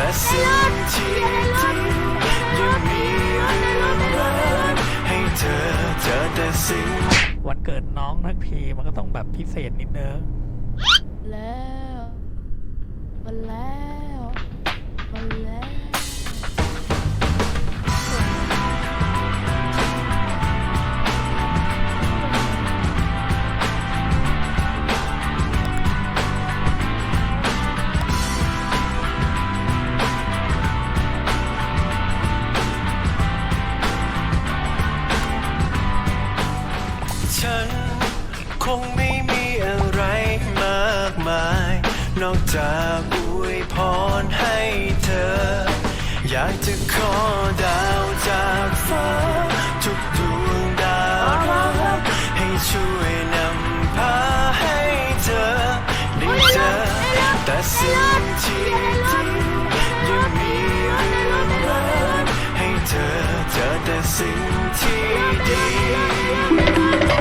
แต่สิ่งที่ดียังมีรักให้เธอเจอแต่สิ่งวันเกิดน้องทักทีมันก็ต้องแบบพิเศษนิดนึงแล้ววันแล้ว ฉัน คงไม่มีอะไรมากมาย นอกจากอวยพรให้เธอ อยากจะขอดาวจากฟ้าทุกดวงดาวรักให้ช่วยนำพาให้เธอ ได้เจอ แต่สิ่งที่ดียังมีเรื่องรักให้เธอเจอแต่สิ่งที่ดี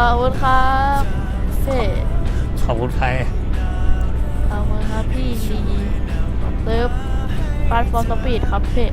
อขอบคุณครับเฟ่ขอบคุณใครขอบคุณครับพี่ลีเลิฟปานฟอร์สปีดครับเฟ่